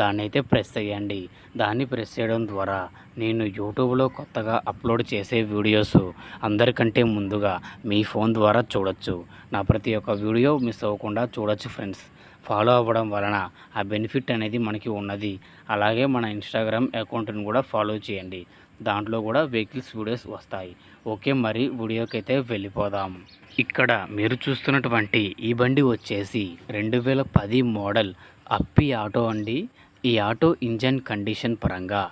దాన్ని అయితే ప్రెస్ చేయండి. దాన్ని ప్రెస్ చేయడం ద్వారా నేను యూట్యూబ్లో కొత్తగా అప్లోడ్ చేసే వీడియోస్ అందరికంటే ముందుగా మీ ఫోన్ ద్వారా చూడొచ్చు. నా ప్రతి ఒక్క వీడియో మిస్ అవ్వకుండా చూడొచ్చు ఫ్రెండ్స్. ఫాలో అవ్వడం వలన ఆ బెనిఫిట్ అనేది మనకి ఉన్నది. అలాగే మన ఇన్స్టాగ్రామ్ అకౌంట్ని కూడా ఫాలో చేయండి. దాంట్లో కూడా వెహికల్స్ వీడియోస్ వస్తాయి. ఓకే మరి వీడియోకి అయితే వెళ్ళిపోదాం. ఇక్కడ మీరు చూస్తున్నటువంటి ఈ బండి వచ్చేసి రెండు వేల పది మోడల్ అప్పి ఆటో అండి. ఈ ఆటో ఇంజన్ కండిషన్ పరంగా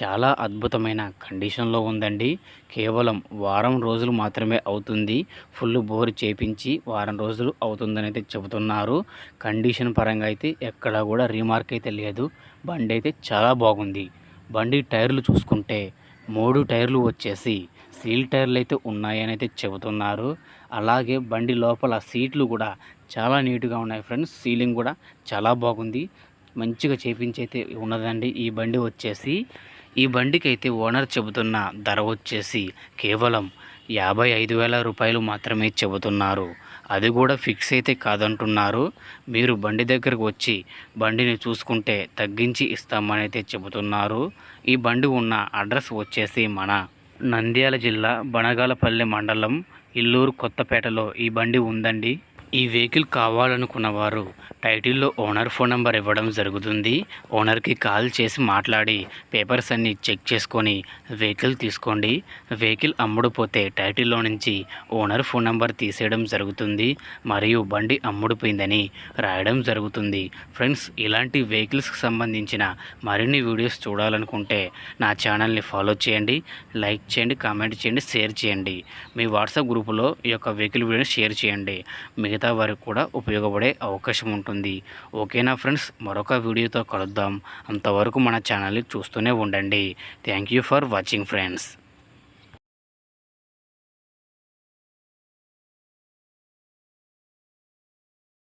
చాలా అద్భుతమైన కండిషన్లో ఉందండి. కేవలం వారం రోజులు మాత్రమే అవుతుంది. ఫుల్ బోర్ చేపించి వారం రోజులు అవుతుందని అయితే చెబుతున్నారు. కండిషన్ పరంగా అయితే ఎక్కడా కూడా రీమార్క్ అయితే లేదు. బండి అయితే చాలా బాగుంది. బండి టైర్లు చూసుకుంటే మూడు టైర్లు వచ్చేసి సీల్ టైర్లు అయితే ఉన్నాయని అయితే చెబుతున్నారు. అలాగే బండి లోపల సీట్లు కూడా చాలా నీట్గా ఉన్నాయి ఫ్రెండ్స్. సీలింగ్ కూడా చాలా బాగుంది. మంచిగా చేపించి అయితే ఉన్నదండి. ఈ బండి వచ్చేసి ఈ బండికి అయితే ఓనర్ చెబుతున్న ధర వచ్చేసి కేవలం యాభై ఐదు వేల రూపాయలు మాత్రమే చెబుతున్నారు. అది కూడా ఫిక్స్ అయితే కాదంటున్నారు. మీరు బండి దగ్గరకు వచ్చి బండిని చూసుకుంటే తగ్గించి ఇస్తామని అయితే చెబుతున్నారు. ఈ బండి ఉన్న అడ్రస్ వచ్చేసి మన నంద్యాల జిల్లా బనగాలపల్లి మండలం ఇల్లూరు కొత్తపేటలో ఈ బండి ఉందండి. ఈ వెహికల్ కావాలనుకున్న వారు టైటిల్లో ఓనర్ ఫోన్ నెంబర్ ఇవ్వడం జరుగుతుంది. ఓనర్కి కాల్ చేసి మాట్లాడి పేపర్స్ అన్నీ చెక్ చేసుకొని వెహికల్ తీసుకోండి. వెహికల్ అమ్ముడుపోతే టైటిల్లో నుంచి ఓనర్ ఫోన్ నెంబర్ తీసేయడం జరుగుతుంది. మరియు బండి అమ్ముడుపోయిందని రాయడం జరుగుతుంది. ఫ్రెండ్స్ ఇలాంటి వెహికల్స్కి సంబంధించిన మరిన్ని వీడియోస్ చూడాలనుకుంటే నా ఛానల్ని ఫాలో చేయండి. లైక్ చేయండి కామెంట్ చేయండి షేర్ చేయండి. మీ వాట్సాప్ గ్రూపులో ఈ యొక్క వెహికల్ వీడియోని షేర్ చేయండి. మిగతా మిగతా వారికి కూడా ఉపయోగపడే అవకాశం ఉంటుంది. ఓకేనా ఫ్రెండ్స్? మరొక వీడియోతో కలుద్దాం. అంతవరకు మన ఛానల్ని చూస్తూనే ఉండండి. Thank you for watching friends